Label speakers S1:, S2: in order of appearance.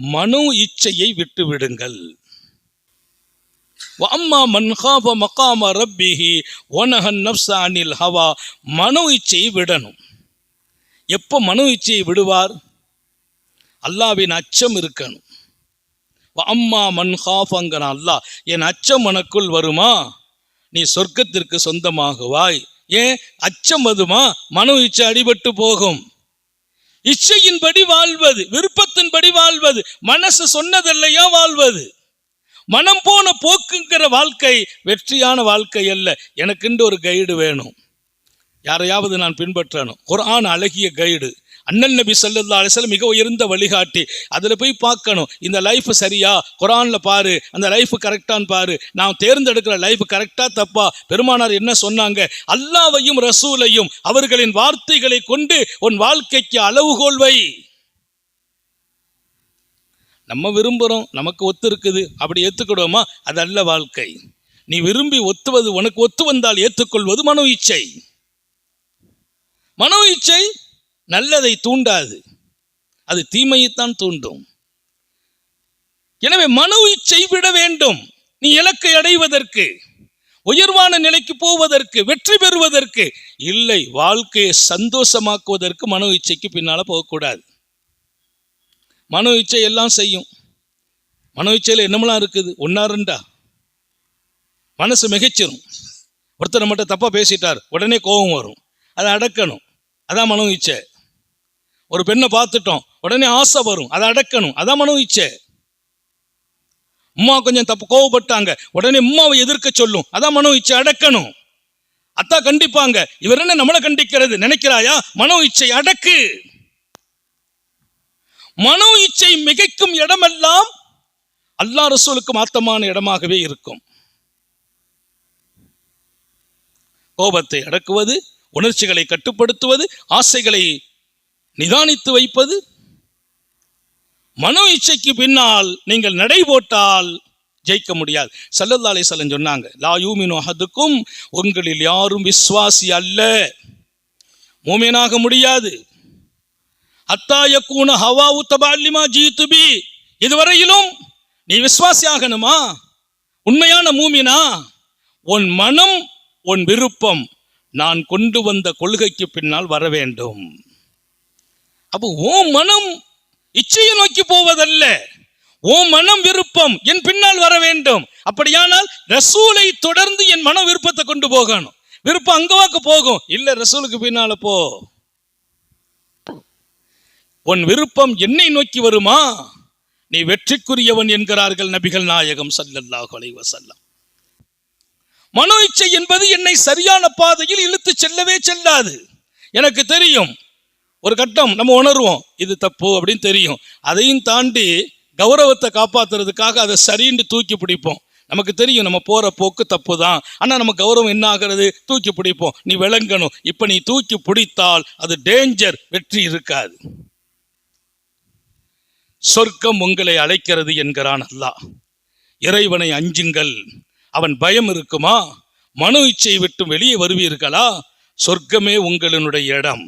S1: மனோ இச்சையை விட்டு விடுங்கள் அம்மா மன்ஹாப மகாம ரப்பிஹி ஒனஹன் நப்சா அனில் ஹவா. மனோ இச்சையை விடணும். எப்போ மனோ இச்சையை விடுவார்? அல்லாவின் அச்சம் இருக்கணும். அம்மா மன்ஹாஃபங்கிற அல்லாஹ் என் அச்சம் உனக்குள் வருமா? நீ சொர்க்கத்திற்கு சொந்தமாகுவாய். ஏன்? அச்சம் வருமா? மனோ இச்சை அடிபட்டு போகும். இச்சையின்படி வாழ்வது விருப்பத்தின்படி வாழ்வது மனசு சொன்னதல்லையா வாழ்வது? மனம் போன போக்குங்கிற வாழ்க்கை வெற்றியான வாழ்க்கை அல்ல. எனக்குண்டு ஒரு கைடு வேணும். யாரையாவது நான் பின்பற்றணும். குரான் அழகிய கைடு அண்ணன் நபி சல்லல்லா அலிஸ்லாம் மிக உயர்ந்த வழிகாட்டி. அதில் போய் பார்க்கணும். இந்த லைஃப் சரியா? குரானில் பாரு. அந்த லைஃப் கரெக்டான்னு பாரு. நான் தேர்ந்தெடுக்கிற லைஃப் கரெக்டாக தப்பா? பெருமானார் என்ன சொன்னாங்க? அல்லாவையும் ரசூலையும் அவர்களின் வார்த்தைகளை கொண்டு உன் வாழ்க்கைக்கு அளவுகோல் வை. நம்ம விரும்புகிறோம் நமக்கு ஒத்து இருக்குது. அப்படி ஏற்றுக்கிடுவோமா அது அல்ல வாழ்க்கை. நீ விரும்பி ஒத்துவது உனக்கு ஒத்து வந்தால் ஏற்றுக்கொள்வது மனோ இச்சை. மனோ இச்சை நல்லதை தூண்டாது. அது தீமையைத்தான் தூண்டும். எனவே மனோ இச்சை விட வேண்டும். நீ இலக்கை அடைவதற்கு உயர்வான நிலைக்கு போவதற்கு வெற்றி பெறுவதற்கு இல்லை வாழ்க்கையை சந்தோஷமாக்குவதற்கு மனோ இச்சைக்கு பின்னால போகக்கூடாது. மனோ இச்சை எல்லாம் செய்யும். மனோ இச்சையில் என்னமெல்லாம் இருக்குது? ஒன்னா ரெண்டா? மனசு மிகைச்சிரும். ஒருத்தர் மட்டும் தப்பாக பேசிட்டார். உடனே கோபம் வரும். அதை அடக்கணும். அதான் மனோ இச்சை. ஒரு பெண்ணை பார்த்துட்டோம். உடனே ஆசை வரும். அதை அடக்கணும். அதான் மனோ இச்சை. அம்மா கொஞ்சம் தப்பு கோவப்பட்டாங்க. உடனே அம்மாவை எதிர்க்க சொல்லும். அதான் மனோ இச்சை. அடக்கணும். அத்தா கண்டிப்பாங்க. இவர் என்ன நம்மளை கண்டிக்கிறது? நினைக்கிறாயா? மனோ இச்சை. அடக்கு. மனோ இச்சை மிகைக்கும் இடமெல்லாம் அல்லா ரசூலுக்கு மாத்தமான இடமாகவே இருக்கும். கோபத்தை அடக்குவது உணர்ச்சிகளை கட்டுப்படுத்துவது ஆசைகளை நிதானித்து வைப்பது மனோ இச்சைக்கு பின்னால் நீங்கள் நடை போட்டால் ஜெயிக்க முடியாது. சல்லல்லா அலிசல்லம் சொன்னாங்க லா யூமினு அஹதுக்கும் உங்களில் யாரும் விஸ்வாசி அல்ல. மூமியனாக முடியாது. அத்தாயக்கூன ஹவா உத்தபாலிமா ஜீத்துபி இதுவரையிலும் நீ விஸ்வாசி ஆகணுமா? உண்மையான மூமினா? உன் மனம் உன் விருப்பம் நான் கொண்டு வந்த கொள்கைக்கு பின்னால் வர வேண்டும். அப்போ ஓ மனம் இச்சையை நோக்கி போவதல்ல. ஓ மனம் விருப்பம் என் பின்னால் வர வேண்டும். அப்படியானால் ரசூலை தொடர்ந்து என் மன விருப்பத்தை கொண்டு போகணும். விருப்பம் அங்கவாக்கு போகும். இல்ல ரசூலுக்கு பின்னால போ. உன் விருப்பம் என்னை நோக்கி வருமா? நீ வெற்றிக்குரியவன் என்கிறார்கள் நபிகள் நாயகம் சல்லல்லாஹு அலைஹி மனோ இச்சை என்பது என்னை சரியான பாதையில் இழுத்து செல்லவே செல்லாது. எனக்கு தெரியும் ஒரு கட்டம் நம்ம உணர்வோம் இது தப்பு அப்படின்னு தெரியும். அதையும் தாண்டி கௌரவத்தை காப்பாத்துறதுக்காக அதை சரின்னு தூக்கி பிடிப்போம். நமக்கு தெரியும் நம்ம போகிற போக்கு தப்பு தான் ஆனால் நம்ம கௌரவம் என்ன ஆகிறது? தூக்கி பிடிப்போம். நீ விளங்கணும். இப்போ நீ தூக்கி பிடித்தால் அது டேஞ்சர் வெற்றி இருக்காது. சொர்க்கம் உங்களை அழைக்கிறது என்கிறான் அல்லா இறைவனை அஞ்சுங்கள். அவன் பயம் இருக்குமா? மனு இச்சை விட்டு வெளியே வருவீர்களா? சொர்க்கமே உங்களினுடைய இடம்.